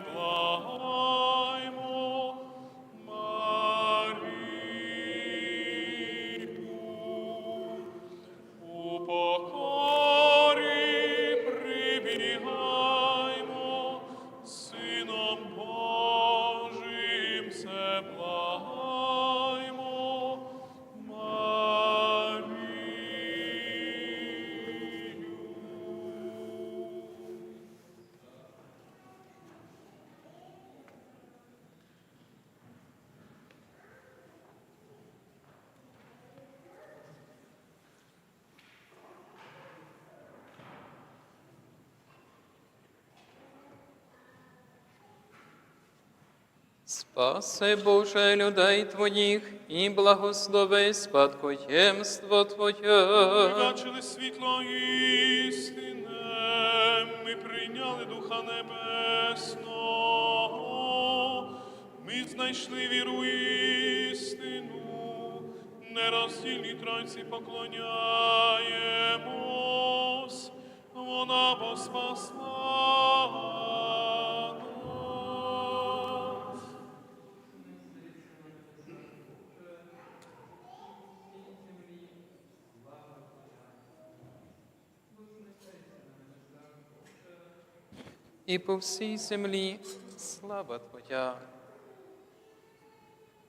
blood. Спаси, Боже, людей Твоїх і благослови спадкоємство Твоє. Ми Бачили світло істине, ми прийняли Духа Небесного, ми знайшли віру істину, нероздільній тройці поклоняємось, вона бо спасла і по всій землі слава Твоя.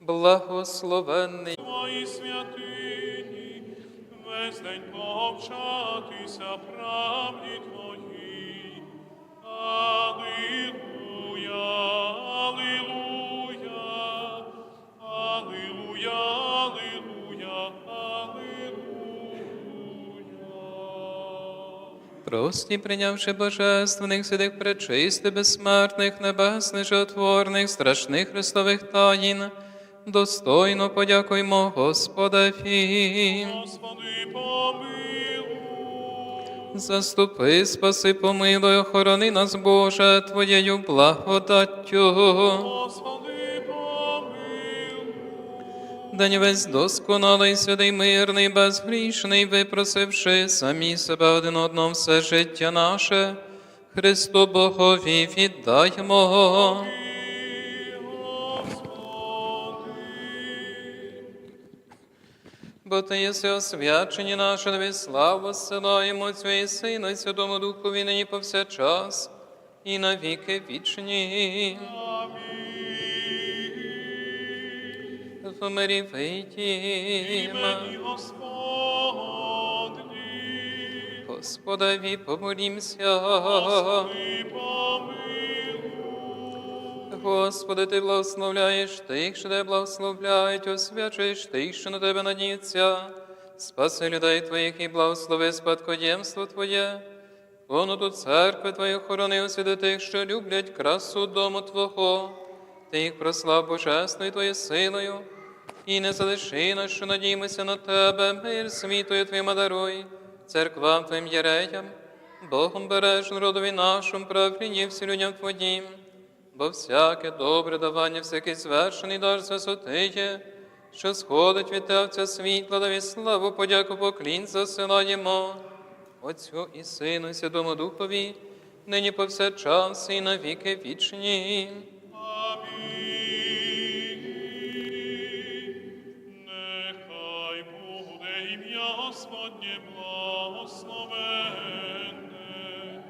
Благословенний Твої святині, весь день повчатися правді Твої. Алілуя, Прості, прийнявши божественних, святих пречисти, безсмертних, небесних, жотворних, страшних Христових таїн, достойно подякуймо Господеві. Господи, помилуй. Заступи, спаси, помилуй, охорони нас, Боже, Твоєю благодаттю. Господи, День весь досконалий, святий, мирний, безгрішний, випросивши самі себе один одного все життя наше, Христу Богові віддаймо. Бо Ти єси освячені наше, тобі славу силаємо Отцю і Сину, і Святому Духові нині повсякчас, і на віки вічні. Господні. Господові помолімся. Господи. Господи, Ти благословляєш тих, що тебе благословляють, освячуєш тих, що на тебе надіються. Спаси людей Твоїх і благослови спадкоємство Твоє. Понуду церкви Твої охорони освіти тих, що люблять красу дому Твого. Ти їх прослав божественною Твоєю силою. І не залиши нас, що надіємося на Тебе, мир світою Твоїм даруй, церквам Твоїм єреям, Богом береж народові нашому, правлінні всі людям Твоїм, бо всяке добре давання, всякий звершений дар з висоти є, що сходить від Отця світла, даві славу, подяку, поклін засилаємо. Отцю і Сину, і Святому Духові, нині повсякчас і на віки вічні. Ім'я Господнє благословенне,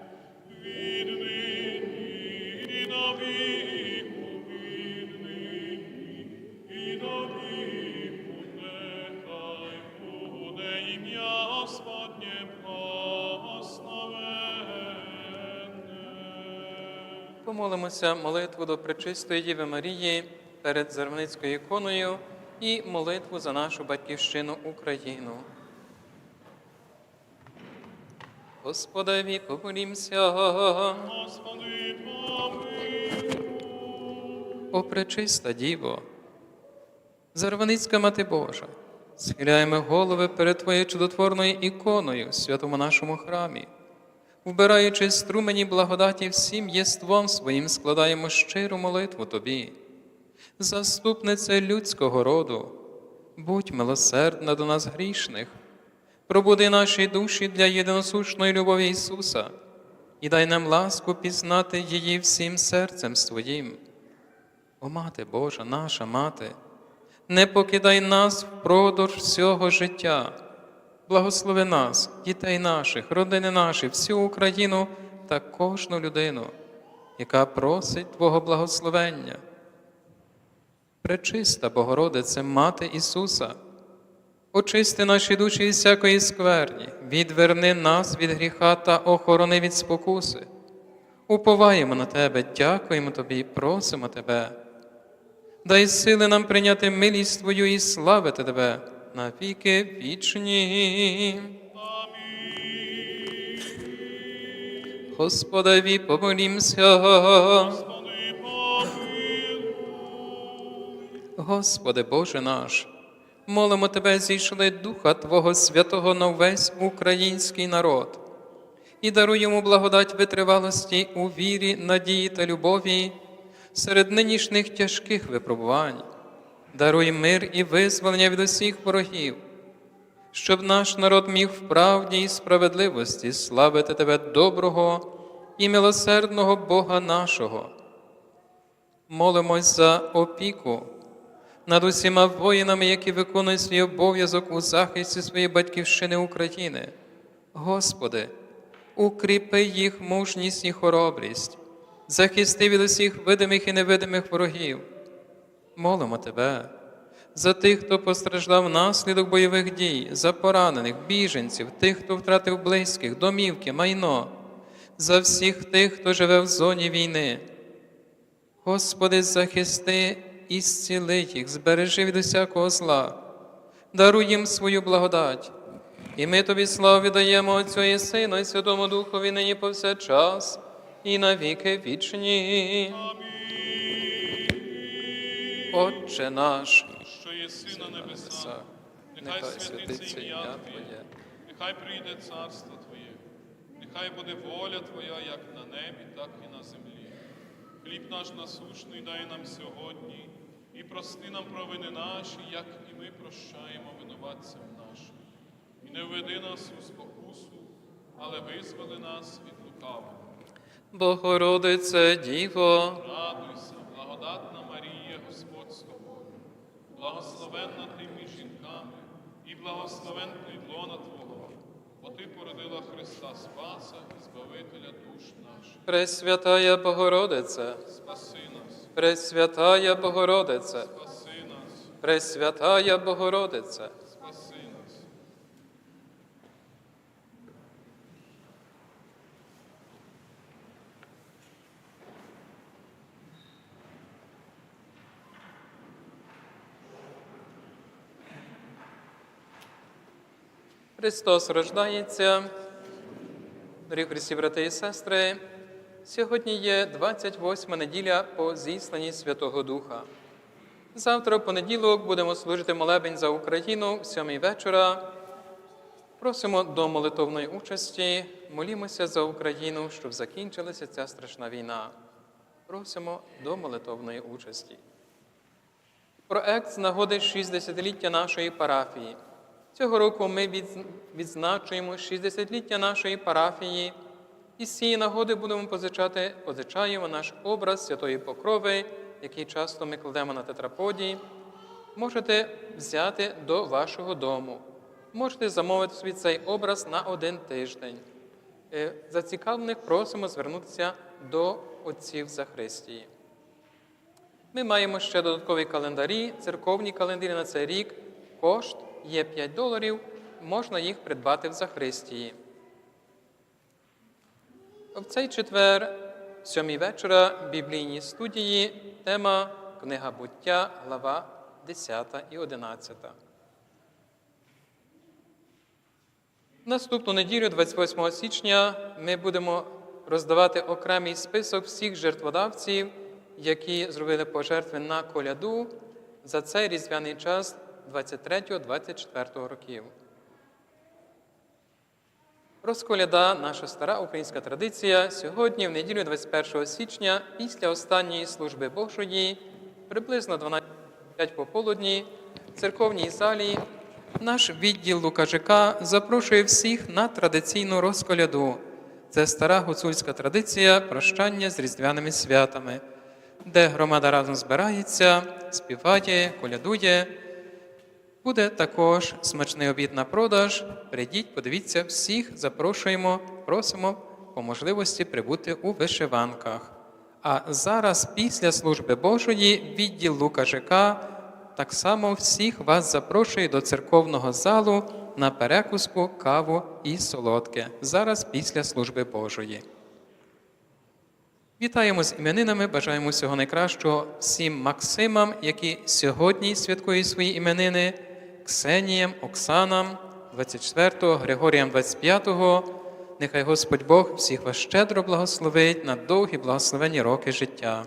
від нині і до віку, від нині і до віку. Нехай буде ім'я Господнє благословенне. Помолимося молитву до Пречистої Діви Марії перед Зарваницькою іконою і молитву за нашу батьківщину Україну. Господеві помолімся. Господи, помилуй. О пречиста Діво, Зарваницька Мати Божа, схиляємо голови перед Твоєю чудотворною іконою в святому нашому храмі, вбираючи струмені благодаті всім єством своїм, складаємо щиру молитву Тобі. Заступнице людського роду, будь милосердна до нас грішних, пробуди наші душі для єдиносушної любові Ісуса і дай нам ласку пізнати її всім серцем Своїм. О, Мати Божа, наша мати, не покидай нас впродовж всього життя. Благослови нас, дітей наших, родини наші, всю Україну та кожну людину, яка просить Твого благословення. Пречиста Богородице, Мати Ісуса, очисти наші душі від всякої скверні, відверни нас від гріха та охорони від спокуси. Уповаємо на Тебе, дякуємо Тобі, просимо Тебе. Дай сили нам прийняти милість Твою і славити Тебе на віки вічні. Господеві помолімся. Господи Боже наш, молимо Тебе, зійшли Духа Твого Святого на весь український народ і даруй йому благодать витривалості у вірі, надії та любові серед нинішніх тяжких випробувань. Даруй мир і визволення від усіх ворогів, щоб наш народ міг в правді і справедливості славити Тебе доброго і милосердного Бога нашого. Молимось за опіку над усіма воїнами, які виконують свій обов'язок у захисті своєї батьківщини України. Господи, укріпи їх мужність і хоробрість, захисти від усіх видимих і невидимих ворогів. Молимо Тебе за тих, хто постраждав внаслідок бойових дій, за поранених, біженців, тих, хто втратив близьких, домівки, майно, за всіх тих, хто живе в зоні війни. Господи, захисти і зціли їх, збережи від усякого зла, даруй їм свою благодать. І ми тобі славу віддаємо Отцю і Сину, і Святому Духові нині повсякчас, і на віки вічні. Отче наш, що єси на небесах, нехай святиться ім'я Твоє, нехай прийде царство Твоє, нехай буде воля Твоя як на небі, так і на землі. Хліб наш насущний дай нам сьогодні, і прости нам провини наші, як і ми прощаємо винуватцям нашим. І не введи нас у спокусу, але визволи нас від лукавого. Богородице Діво, Радуйся, благодатна Марія, Господь з тобою, благословенна ти між жінками, і благословен плідлона Твого, бо ти породила Христа Спаса і Збавителя душ наших. Пресвятая Богородице, Спаси нас, Пресвятая Богородице, спаси нас, Пресвятая Богородице. спаси нас. Христос рождається. Дорогі Христі, брати і сестри, сьогодні є 28 неділя по зісланні Святого Духа. Завтра, понеділок, будемо служити молебень за Україну в сьомій вечора. Просимо до молитовної участі, молімося за Україну, щоб закінчилася ця страшна війна. Просимо до молитовної участі. Проект з нагоди 60-ліття нашої парафії. Цього року ми відзначуємо 60-ліття нашої парафії і з цієї нагоди будемо позичати, позичаємо наш образ Святої Покрови, який часто ми кладемо на тетраподії. Можете взяти до вашого дому. Можете замовити собі цей образ на один тиждень. Е, Зацікавлених просимо звернутися до отців Захристії. Ми маємо ще додаткові календарі, церковні календарі на цей рік. Кошт є 5 доларів, можна їх придбати в Захристії. В цей четвер, сьомій вечора, біблійні студії, тема Книга буття, глава 10 і 11. Наступну неділю, 28 січня, ми будемо роздавати окремий список всіх жертводавців, які зробили пожертви на коляду за цей різдвяний час 23-24 років. Розколяда наша стара українська традиція. Сьогодні, в неділю 21 січня, після останньої служби Божої, приблизно 12 пополудні, в церковній залі наш відділ Лукажика запрошує всіх на традиційну розколяду. Це стара гуцульська традиція прощання з різдвяними святами, де громада разом збирається, співає, колядує. Буде також смачний обід на продаж. Прийдіть, подивіться, всіх запрошуємо, просимо по можливості прибути у вишиванках. А зараз, після служби Божої, відділ Лука так само всіх вас запрошує до церковного залу на перекуску, каву і солодке. Зараз після служби Божої. Вітаємо з іменинами, бажаємо всього найкращого всім Максимам, які сьогодні святкують свої іменини, Ксеніям, Оксанам, 24-го, Григоріям 25-го. Нехай Господь Бог всіх вас щедро благословить на довгі благословенні роки життя.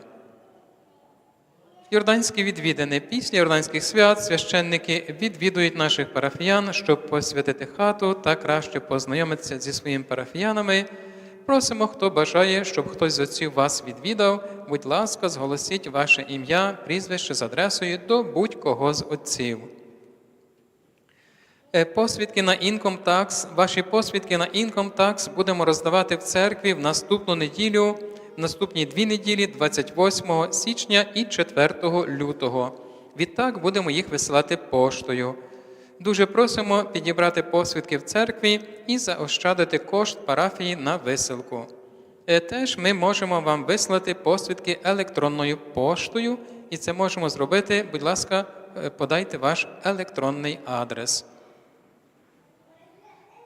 Йорданські відвідини. Після Йорданських свят священники відвідують наших парафіян, щоб посвятити хату та краще познайомитися зі своїми парафіянами. Просимо, хто бажає, щоб хтось з отців вас відвідав. Будь ласка, зголосіть ваше ім'я, прізвище з адресою до будь-кого з отців. Е, Посвідки на Income Tax. Ваші посвідки на Income Tax будемо роздавати в церкві в наступну неділю, в наступні дві неділі, 28 січня і 4 лютого. Відтак будемо їх висилати поштою. Дуже просимо підібрати посвідки в церкві і заощадити кошт парафії на висилку. Е, Теж ми можемо вам вислати посвідки електронною поштою, і це можемо зробити. Будь ласка, е, подайте ваш електронний адрес.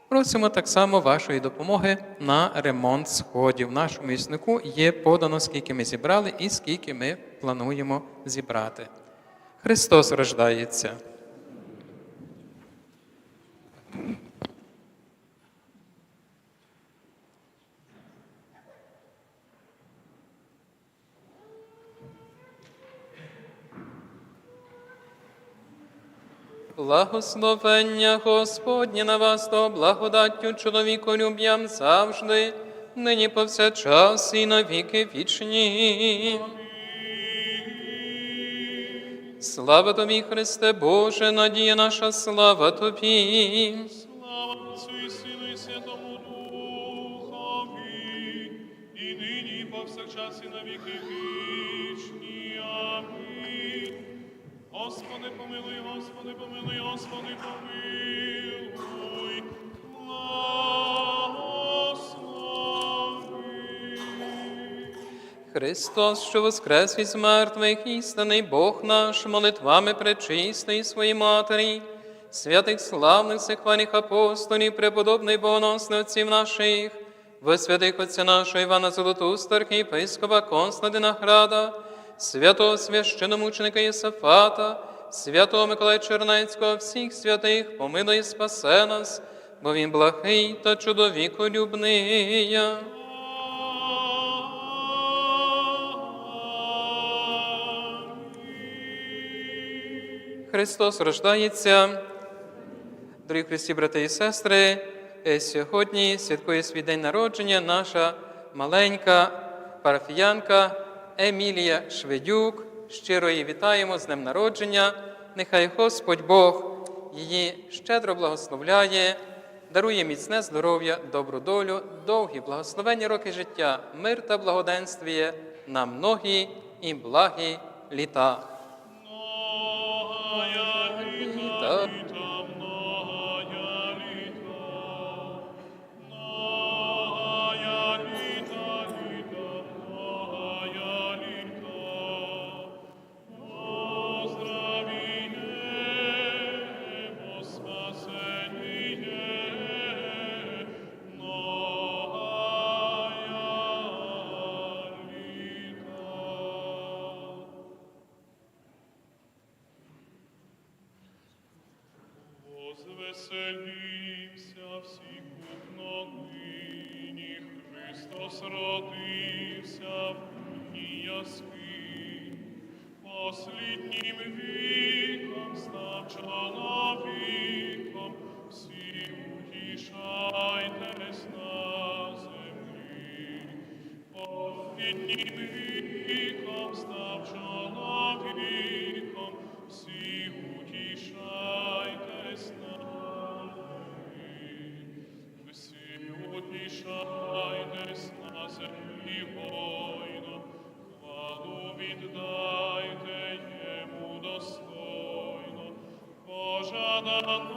Просимо так само вашої допомоги на ремонт сходів. В нашому міснику є подано, скільки ми зібрали і скільки ми плануємо зібрати. Христос рождається. Благословення Господнє на вас, то благодаттю чоловіколюб'ям завжди, нині повсякчас і на віки вічні. Слава тобі, Христе Боже, надія наша, слава тобі. Христос, що воскрес із мертвих, істинний Бог наш, молитвами пречистої своїй Матері, святих славних сихвальних апостолів, преподобний богоносних наших, святих отця нашого Івана Золотуста, архієпископа Константина Града, святого священомученика Єсафата, святого Миколая Чернецького, всіх святих, помилуй спасе нас, бо він благий та чудовіколюбний. Христос рождається. Дорогі Христі, брати і сестри, е, сьогодні святкує свій день народження наша маленька парафіянка Емілія Шведюк. Щиро її вітаємо з днем народження. Нехай Господь Бог її щедро благословляє, дарує міцне здоров'я, добру долю, довгі благословенні роки життя, мир та благоденствіє на многі і благі літа. Розвеселімся всі нині, Христос родився в дні яскині. Посліднім віком став чоловіком, всі утішайтесь на землі. Посліднім віком став віддайте йому достойно, пожадано